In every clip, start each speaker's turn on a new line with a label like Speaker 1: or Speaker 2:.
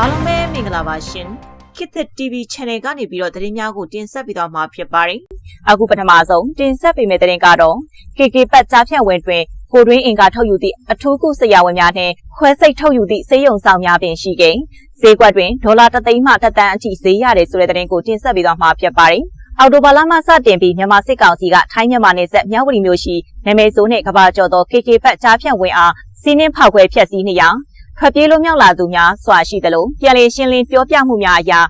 Speaker 1: အားလုံးပဲမင်္ဂလာပါရှင်ခေတ်သစ် TV Channel ကနေပြီးတော့သတင်းများကိုတင်ဆက်ပေးသွားမှာဖြစ်ပါတယ်
Speaker 2: အခုပထမဆုံးတင်ဆက်ပေးမယ့်သတင်းကတော့ KK ပတ်ကြားဖြန့်ဝင်တွင်ကိုတွင်းအင်ကာထုတ်ယူသည့်အထူးကုဆရာဝန်များနှင့်ခွဲစိတ်ထုတ်ယူသည့်စေယုံဆောင်များပင်ရှိကိန်းဈေးကွက်တွင်ဒေါ်လာ3သိန်းမှတစ်တန်းအထိဈေးရတယ်ဆိုတဲ့သတင်းကိုတင်ဆက်ပေးသွားမှာဖြစ်ပါတယ်အော်တိုဘာလမှစတင်ပြီးမြန်မာစစ်ကောင်စီကထိုင်းမြန်မာနယ်စပ်မြောက်ဝတီမြို့ရှိနာမည်ဆိုးနှင့်ကဘာကျော်သော KK ဘတ်ကြားဖြန့်ဝင်အားစီးနှင်းဖောက်ခွဲဖျက်ဆီးနေရာ ထွက်ပြေးလွတ်မြောက်လာသူများစွာရှိသလိုပြည်လည်ရှင်းလင်းပြောပြမှုများအရာ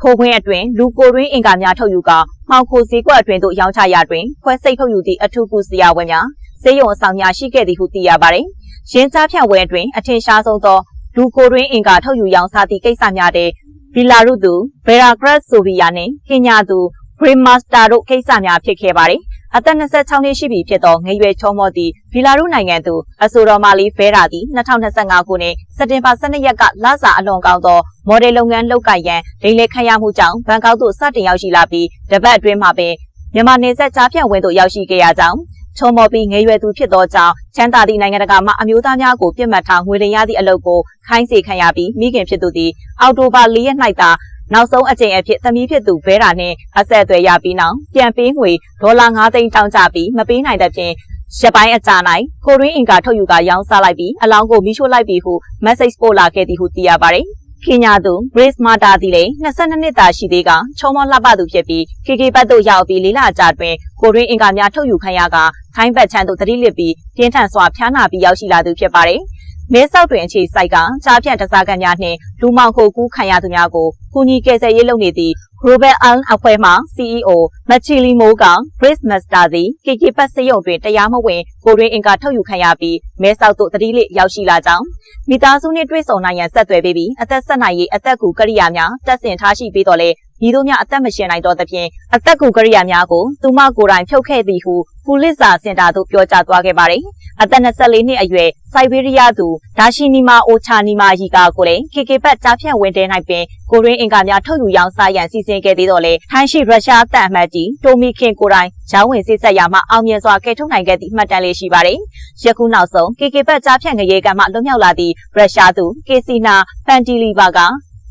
Speaker 2: ဖိုးခွင်းအတွင်လူကိုရင်းအင်္ကာများထုတ်ယူကမှောင်ခိုစည်းကွက်အတွင်သို့ရောင်းချရာတွင်ခွဲစိတ်ထုတ်ယူသည့်အထူးကုဆရာဝန်များစေယုံအဆောင်များရှိခဲ့သည်ဟုသိရပါသည်။ရင်းကြားဖြန့်ဝဲအတွင်အထင်ရှားဆုံးသောလူကိုရင်းအင်္ကာထုတ်ယူရောင်းစားသည့်ကိစ္စများတဲ့ဗီလာရုသူဗေရာဂရက်ဆိုဗီယာနှင့်ကင်ညာသူ ဂရင်းမာစတာတို့ကိစ္စများဖြစ်ခဲ့ပါသည်။အသက်26နှစ်ရှိပြီဖြစ်သောငယ်ရွယ်ချောမောသည့်ဗီလာရုနိုင်ငံသူအဆိုတော်မာလီဖဲရာသည်2025ခုနှစ်စက်တင်ဘာ12ရက်ကလစာအလွန်ကောင်းသောမော်ဒယ်လုပ်ငန်းလုပ်ကိုင်ရန်လိမ့်လေခရမှုကြောင့်ဘန်ကောက်သို့စတင်ရောက်ရှိလာပြီးတပတ်အတွင်းမှာပင်မြန်မာနယ်စပ်ကြားဖြတ်ဝင်သို့ရောက်ရှိခဲ့ရကြောင်းချုံမော်ပြီးငယ်ရွယ်သူဖြစ်သောကြောင့်ချမ်းသာသည့်နိုင်ငံတကာမှအမျိုးသားများကိုပြစ်မှတ်ထားငွေတင်ရသည့်အလုပ်ကိုခိုင်းစေခံရပြီးမိခင်ဖြစ်သူသည်အော်တိုဘာ၄ရက်၌သာနောက်ဆုံးအကြိမ်အဖြစ်သမီးဖြစ်သူဗဲတာနှင့်အဆက်အသွယ်ရပြီးနောက်ပြန်ပေးငွေဒေါ်လာ9သိန်းတောင်းကြပြီးမပေးနိုင်တဲ့ဖြင့်ရပိုင်းအကြာ၌ကိုရင်းအင်ကာထုတ်ယူကရောင်းစားလိုက်ပြီးအလောင်းကိုမိရှို့လိုက်ပြီးဟု message ပို့လာခဲ့သည်ဟုသိရပါတယ်။ခင်ညာသူ Grace Mata သည်လည်း22နှစ်သာရှိသေးကချုံမောလှပသူဖြစ်ပြီး KK ဘတ်သို့ရောက်ပြီးလေးလအကြာတွင်ကိုရင်းအင်ကာများထုတ်ယူခံရကခိုင်းဘတ်ချမ်းသို့တတိလစ်ပြီးပြင်းထန်စွာဖျားနာပြီးရောက်ရှိလာသူဖြစ်ပါတယ်။ မဲဆောက်တွင်အခြေစိုက်ကကြားဖြန့်တစားကန်များနှင့်လူမောင်ခိုကူးခံရသူများကိုကူညီကယ်ဆယ်ရေးလုပ်နေသည့် Global Aln အဖွဲ့မှ CEO မချီလီမိုးက Grace Master သည် KK ပတ်စရုံတွင်တရားမဝင်ကိုရင်းအင်ကာထုတ်ယူခံရပြီးမဲဆောက်သို့တတိလိရောက်ရှိလာကြောင်းမိသားစုနှင့်တွေ့ဆုံနိုင်ရန်ဆက်သွယ်ပေးပြီးအသက်ဆက်နိုင်ရေးအသက်ကူကရိယာများတက်ဆင်ထားရှိပေးတော်လဲ ဤတို့များအသက်မရှင်နိုင်တော့သဖြင့်အသက်ကူကရိယာများကိုသူမကိုယ်တိုင်ဖြုတ်ခဲ့သည်ဟုပူလစ်စာစင်တာသို့ပြောကြားသွားခဲ့ပါတယ်။အသက်24နှစ်အရွယ်စိုက်ဘေးရီးယားသူဒါရှိနီမာအိုချာနီမာရီကာကိုလည်း KK ဘတ်ကြားဖြန့်ဝင်တဲ၌ပင်ကိုရင်းအင်ကာများထုတ်ယူရောင်းစားရန်စီစဉ်ခဲ့သေးတော့လေထိုင်းရှိရုရှားတပ်အမတ်ကြီးတိုမီခင်ကိုတိုင်ဂျောင်းဝင်စစ်ဆက်ရာမှအောင်မြင်စွာကယ်ထုတ်နိုင်ခဲ့သည့်မှတ်တမ်းလေးရှိပါတယ်။ယခုနောက်ဆုံး KK ဘတ်ကြားဖြန့်ငရေကံမှလွတ်မြောက်လာသည့်ရုရှားသူကေစီနာဖန်တီလီဘာက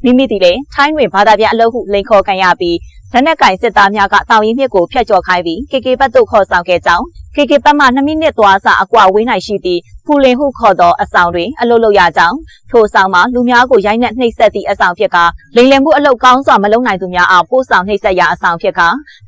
Speaker 2: မိမိသည်လည်းထိုင်းတွင်ဘာသာပြန်အလုပ်ဟုလိန်ခေါ်ခံရပြီး လက်နက်ကင်စစ်သားများကတောင်ရင်မြစ်ကိုဖျက်ကျော်ခိုင်းပြီး KK ဘတ်သို့ခေါ်ဆောင်ခဲ့ကြောင်း KK ဘတ်မှ2မိနစ်သွားစာအကွာဝေး၌ရှိသည့်ဖူလင်ဟုခေါ်သောအဆောင်တွင်အလုပ်လုပ်ရကြောင်းထိုအဆောင်မှာလူများကိုရိုက်နှက်နှိပ်စက်သည့်အဆောင်ဖြစ်ကလိမ်လည်မှုအလုပ်ကောင်းစွာမလုပ်နိုင်သူများအားပို့ဆောင်နှိပ်စက်ရာအဆောင်ဖြစ်က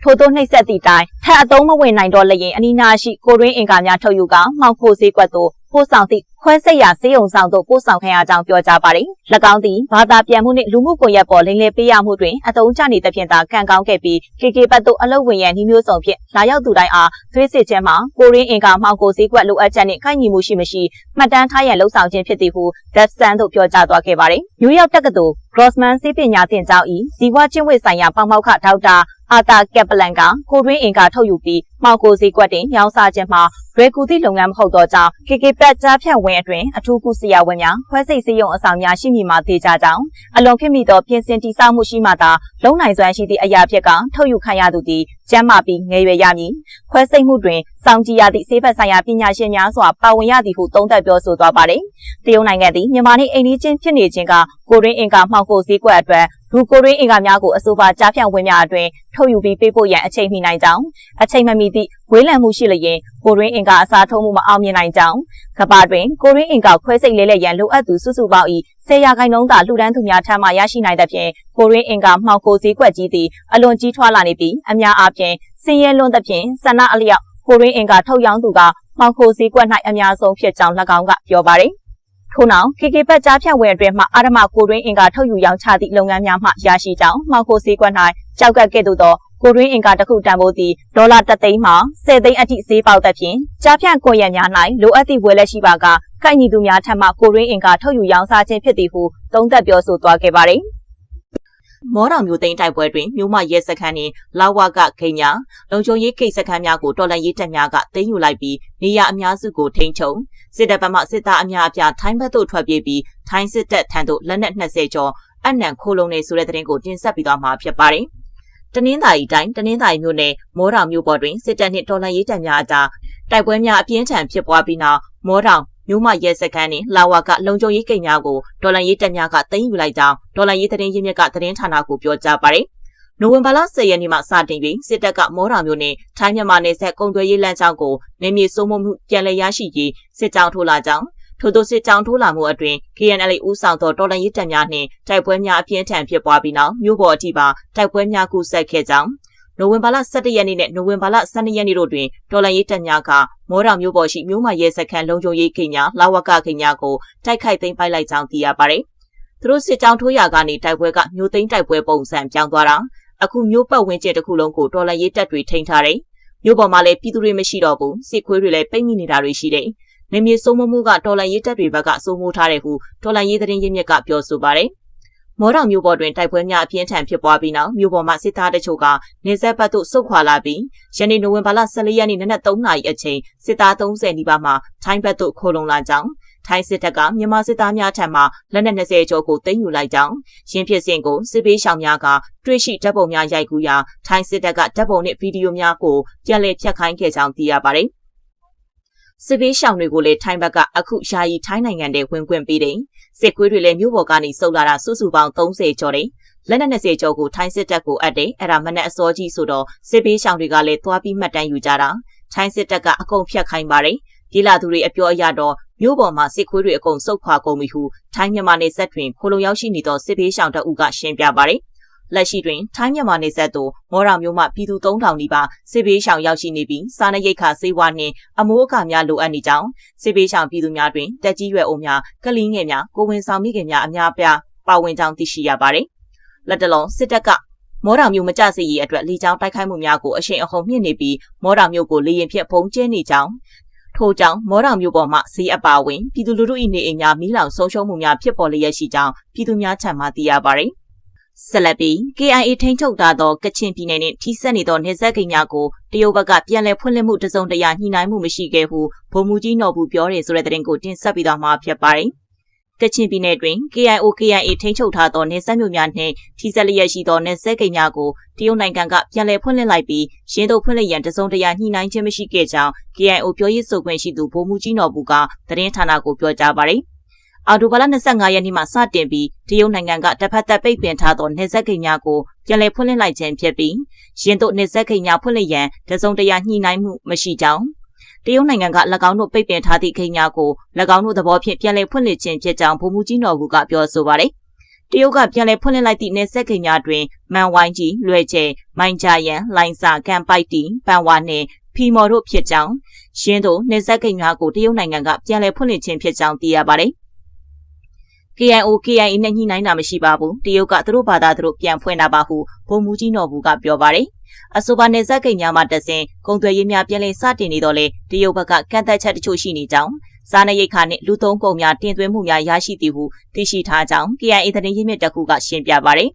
Speaker 2: ထို့သောနှိပ်စက်သည့်တိုင်ထပ်အသုံးမဝင်နိုင်တော့လျင်အနီးနားရှိကိုရင်းအင်ကာများထုတ်ယူကမှောက်ဖို့ဈေးကွက်သို့ပို့ဆောင်သည့်ခွဲစိတ်ရာစေယုံဆောင်သို့ပို့ဆောင်ခံရကြောင်းပြောကြားပါတယ်။၎င်းသည်ဘာသာပြန်မှုနှင့်လူမှုကွန်ရက်ပေါ်လိမ်လည်ပေးရမှုတွင်အသုံးချနေသဖြင့်သာကံကောင်းခဲ့ပြီး KK ဘတ်သို့အလုပ်ဝင်ရန်နှီးမျိုးစုံဖြင့်လာရောက်သူတိုင်းအားသွေးစစ်ခြင်းမှာကိုရင်းအင်ကာမှောင်ကိုဈေးကွက်လိုအပ်ချက်နှင့်ကိုက်ညီမှုရှိမရှိမှတ်တမ်းထားရန်လှုံ့ဆော်ခြင်းဖြစ်သည်ဟု Dev Sun တို့ပြောကြားသွားခဲ့ပါတယ်။နယူးယောက်တက္ကသိုလ် Grossman စေပညာသင်ကျောင်း၏ဇီဝချင်းဝေဆိုင်ရာပေါမောက်ခဒေါက်တာ အာတာကက်ပလန်ကကိုရင်းအင်ကာထုတ်ယူပြီးမှောင်ကိုဈေးကွက်တင်ရောင်းစားခြင်းမှာရွယ်ကူသည့်လုပ်ငန်းမဟုတ်သောကြောင့် KK ပတ်ကြားဖြန့်ဝင်အတွင်အထူးကုဆရာဝန်များခွဲစိတ်စေယုံအဆောင်များရှိမိမှသေးကြကြောင်းအလွန်ခေတ်မီသောပြင်ဆင်တည်ဆောက်မှုရှိမှသာလုံနိုင်စွမ်းရှိသည့်အရာဖြစ်ကထုတ်ယူခံရသူသည်ကျမ်းမာပြီးငယ်ရွယ်ရမည်ခွဲစိတ်မှုတွင်စောင့်ကြည့်ရသည့်ဆေးဘက်ဆိုင်ရာပညာရှင်များစွာပါဝင်ရသည်ဟုသုံးသပ်ပြောဆိုသွားပါတယ်တရုတ်နိုင်ငံသည်မြန်မာနှင့်အိန္ဒိချင်းဖြစ်နေခြင်းကကိုရင်းအင်ကာမှောက်ဖို့ဈေးကွက်အတွက် လူကိုရင်းအင်္ဂါများကိုအဆိုပါကြားဖြန့်ဝင်များအတွင်ထုတ်ယူပြီးပေးပို့ရန်အချိန်မီနိုင်ကြောင်းအချိန်မမီသည့်ဝေးလံမှုရှိလျင်ကိုရင်းအင်္ဂါအစားထိုးမှုမအောင်မြင်နိုင်ကြောင်းကဘာတွင်ကိုရင်းအင်္ဂါခွဲစိတ်လဲလဲရန်လိုအပ်သူစုစုပေါင်း၏ဆယ်ရာခိုင်နှုန်းသာလှူဒန်းသူများထံမှရရှိနိုင်သဖြင့်ကိုရင်းအင်္ဂါမှောင်ခိုစည်းကွက်ကြီးသည်အလွန်ကြီးထွားလာနေပြီးအများအားဖြင့်ဆင်းရဲလွန်းသဖြင့်ဆန္ဒအလျောက်ကိုရင်းအင်္ဂါထုတ်ရောင်းသူကမှောင်ခိုစည်းကွက်၌အများဆုံးဖြစ်ကြောင်း၎င်းကပြောပါရယ် ထို့နောက် KK ဘတ်ကြားဖြန့်ဝင်အတွင်းမှအာရမကိုရင်းအင်္ဂါထုတ်ယူရောင်းချသည့်လုပ်ငန်းများမှရရှိကြောင်းမှောက်ခိုစည်းကွက်၌ကြောက်ကက်ကဲ့သို့သောကိုရင်းအင်္ဂါတစ်ခုတန်ဖိုးသည်ဒေါ်လာ3သိန်းမှ10သိန်းအထိဈေးပေါက်သဖြင့်ကြားဖြန့်ကွန်ရက်များ၌လိုအပ်သည့်ဝယ်လက်ရှိပါကကိုက်ညီသူများထံမှကိုရင်းအင်္ဂါထုတ်ယူရောင်းစားခြင်းဖြစ်သည်ဟုသုံးသပ်ပြောဆိုသွားခဲ့ပါသည်
Speaker 1: မောတော်မျိုးသိန်းတိုက်ပွဲတွင်မြို့မရဲစခန်းနှင့်လာဝကခိညာလုံခြုံရေးကိတ်စခန်းများကိုတော်လှန်ရေးတပ်များကသိမ်းယူလိုက်ပြီးနေရအများစုကိုထိန်းချုပ်စစ်တပ်ဘက်မှစစ်သားအများအပြားထိုင်းဘက်သို့ထွက်ပြေးပြီးထိုင်းစစ်တပ်ထံသို့လက်နက်20ကျော်အနံခိုးလုံနေဆိုတဲ့သတင်းကိုတင်ဆက်ပြီးသွားမှာဖြစ်ပါတယ်။တနင်္သာရီတိုင်းတနင်္သာရီမြို့နယ်မောတော်မြို့ပေါ်တွင်စစ်တပ်နှင့်တော်လှန်ရေးတပ်များအကြားတိုက်ပွဲများအပြင်းထန်ဖြစ်ပွားပြီးနောက်မောတောင် မြို့မရဲစခန်းနှင့်လာဝါကလုံခြုံရေးကိန်းများကိုဒေါ်လာရေးတက်များကသိမ်းယူလိုက်ကြောင်းဒေါ်လာရေးသတင်းရင်းမြစ်ကသတင်းဌာနကိုပြောကြားပါတယ်။နိုဝင်ဘာလ10ရက်နေ့မှစတင်ပြီးစစ်တပ်ကမော်တော်မျိုးနဲ့ထိုင်းမြန်မာနယ်စပ်ကုံသွေးရေးလမ်းကြောင်းကိုနေမြေစိုးမိုးမှုပြန်လည်ရရှိရေးစစ်ကြောင်းထိုးလာကြောင်းထို့သောစစ်ကြောင်းထိုးလာမှုအတွင်း KNL ဦးဆောင်သောတော်လှန်ရေးတပ်များနှင့်တိုက်ပွဲများအပြင်းထန်ဖြစ်ပွားပြီးနောက်မြို့ပေါ်အထိပါတိုက်ပွဲများကူဆက်ခဲ့ကြောင်း နိုဝင်ဘာလ17ရက်နေ့နဲ့နိုဝင်ဘာလ12ရက်နေ့တို့တွင်တော်လှန်ရေးတပ်များကမော်တော်မြို့ပေါ်ရှိမြို့မရဲစခန်းလုံခြုံရေးခိညာလာဝကခိညာကိုတိုက်ခိုက်သိမ်းပိုက်လိုက်ကြောင်းသိရပါတယ်။သူတို့စစ်ကြောင်းထိုးရာကနေတိုက်ပွဲကမြို့သိမ်းတိုက်ပွဲပုံစံပြောင်းသွားတာအခုမြို့ပတ်ဝန်းကျင်တစ်ခုလုံးကိုတော်လှန်ရေးတပ်တွေထိန်းထားတယ်။မြို့ပေါ်မှာလည်းပြည်သူတွေမရှိတော့ဘူးစစ်ခွေးတွေလည်းပိတ်မိနေတာတွေရှိတယ်။နေမြေစိုးမိုးမှုကတော်လန်ရေးတပ်တွေဘက်ကစိုးမိုးထားတယ်ဟုတော်လန်ရေးသတင်းရင်းမြစ်ကပြောဆိုပါတယ်။ မော်တော်မျိုးပေါ်တွင်တိုက်ပွဲများအပြင်းထန်ဖြစ်ပွားပြီးနောက်မြို့ပေါ်မှာစစ်သားတချို့ကနေဆက်ဘက်သို့ဆုတ်ခွာလာပြီးယနေ့နိုဝင်ဘာလ14ရက်နေ့နနက်3နာရီအချိန်စစ်သား30နီးပါးမှထိုင်းဘက်သို့ခိုးလုံလာကြောင်းထိုင်းစစ်တပ်ကမြန်မာစစ်သားများထံမှလက်နက်20ကျော်ကိုသိမ်းယူလိုက်ကြောင်းရင်းဖြစ်စဉ်ကိုစစ်ပေးရှောင်များကတွေ့ရှိတပ်ပုံများရိုက်ကူးရာထိုင်းစစ်တပ်ကတပ်ပုံနှင့်ဗီဒီယိုများကိုပြန်လည်ဖျက်ခိုင်းခဲ့ကြောင်းသိရပါတယ်။ စစ်ပေးရှောင်တွေကိုလည်းထိုင်းဘက်ကအခုယာယီထိုင်းနိုင်ငံထဲဝင်ခွင့်ပေးတယ်။စစ်ခွေးတွေလည်းမြို့ပေါ်ကနေစုပ်လာတာစုစုပေါင်း30ကျော်တယ်။လက်နက်20ကျော်ကိုထိုင်းစစ်တပ်ကိုအပ်တယ်။အဲ့ဒါမနဲ့အစောကြီးဆိုတော့စစ်ပေးရှောင်တွေကလည်းသွားပြီးမှတ်တမ်းယူကြတာ။ထိုင်းစစ်တပ်ကအကုန်ဖြတ်ခိုင်းပါတယ်။ပြည်လာသူတွေအပြောအရတော့မြို့ပေါ်မှာစစ်ခွေးတွေအကုန်စုပ်ခွာကုန်ပြီဟုထိုင်းမြန်မာနယ်စပ်တွင်ခိုလုံရောက်ရှိနေသောစစ်ပေးရှောင်တပ်ဦးကရှင်းပြပါတယ်။ လက်ရှိတွင်ထိုင်းမြန်မာနယ်စပ်သို့မော်တော်မျိုးမှပြည်သူ3000နီးပါးစစ်ဘေးရှောင်ရောက်ရှိနေပြီးစားနပ်ရိက္ခာဆေးဝါးနှင့်အမိုးအကာများလိုအပ်နေကြောင်းစစ်ဘေးရှောင်ပြည်သူများတွင်တက်ကြီးရွယ်အိုများကလေးငယ်များကိုဝင်ဆောင်မိခင်များအများပြားပါဝင်ကြောင်းသိရှိရပါသည်။လက်တလုံးစစ်တပ်ကမော်တော်မျိုးမကြစေရေးအတွက်လေကြောင်းတိုက်ခိုက်မှုများကိုအရှိန်အဟုန်မြင့်နေပြီးမော်တော်မျိုးကိုလေရင်ဖြင့်ပုံကျဲနေကြောင်းထို့ကြောင့်မော်တော်မျိုးပေါ်မှဈေးအပါဝင်ပြည်သူလူထု၏နေအိမ်များမိလောင်ဆုံးရှုံးမှုများဖြစ်ပေါ်လျက်ရှိကြောင်းပြည်သူများထံမှသိရပါသည်။ ဆက်လက်ပြီး KIA ထိန်းချုပ်ထားသောကချင်ပြည်နယ်နှင့်ထိစပ်နေသောနေဆက်ကိန်းများကိုတရုတ်ဘက်ကပြန်လည်ဖွင့်လှစ်မှုတစုံတရာညှိနှိုင်းမှုမရှိခဲ့ဟုဗိုလ်မှူးကြီးနော်ဘူးပြောတယ်ဆိုတဲ့သတင်းကိုတင်ဆက်ပြီးတော့မှာဖြစ်ပါတယ်။ကချင်ပြည်နယ်တွင် KIO KIA ထိန်းချုပ်ထားသောနေဆက်မြို့များနှင့်ထိစပ်လျက်ရှိသောနေဆက်ကိန်းများကိုတရုတ်နိုင်ငံကပြန်လည်ဖွင့်လှစ်လိုက်ပြီးရင်းတို့ဖွင့်လှစ်ရန်တစုံတရာညှိနှိုင်းခြင်းမရှိခဲ့ကြောင်း KIO ပြောရေးဆိုခွင့်ရှိသူဗိုလ်မှူးကြီးနော်ဘူးကသတင်းဌာနကိုပြောကြားပါတယ်။ အော်တိုဘာလ25ရက်နေ့မှစတင်ပြီးတရုတ်နိုင်ငံကတစ်ဖက်သက်ပိတ်ပင်ထားသောနေဆက်ကိန်းများကိုပြန်လည်ဖွင့်လှစ်လိုက်ခြင်းဖြစ်ပြီးရင်းတို့နေဆက်ကိန်းများဖွင့်လှစ်ရန်တစုံတရာညှိနှိုင်းမှုမရှိကြောင်းတရုတ်နိုင်ငံက၎င်းတို့ပိတ်ပင်ထားသည့်ကိန်းများကို၎င်းတို့သဘောဖြင့်ပြန်လည်ဖွင့်လှစ်ခြင်းဖြစ်ကြောင်းဗိုလ်မှူးကြီးနော်ဘူးကပြောဆိုပါတယ်တရုတ်ကပြန်လည်ဖွင့်လှစ်လိုက်သည့်နေဆက်ကိန်းများတွင်မန်ဝိုင်းကြီးလွယ်ကျဲမိုင်ဂျာယန်လိုင်စာကန်ပိုက်တီပန်ဝါနှင့်ဖီမော်တို့ဖြစ်ကြောင်းရင်းတို့နေဆက်ကိန်းများကိုတရုတ်နိုင်ငံကပြန်လည်ဖွင့်လှစ်ခြင်းဖြစ်ကြောင်းသိရပါတယ် KIO KIA နဲ့ညှိနှိုင်းတာမရှိပါဘူးတရုတ်ကသူတို့ဘာသာသူတို့ပြန်ဖွင့်တာပါဟုဗိုလ်မှူးကြီးနော်ဘူးကပြောပါတယ်အဆိုပါနယ်စပ်ကိန်းများမှာတဆင်ကုန်သွယ်ရေးများပြန်လည်စတင်နေတော့လေတရုတ်ဘက်ကကန့်သက်ချက်တချို့ရှိနေကြောင်းစားနပ်ရိက္ခာနှင့်လူသုံးကုန်များတင်သွင်းမှုများရရှိသည်ဟုသိရှိထားကြောင်း KIA သတင်းရင်းမြစ်တစ်ခုကရှင်းပြပါတယ်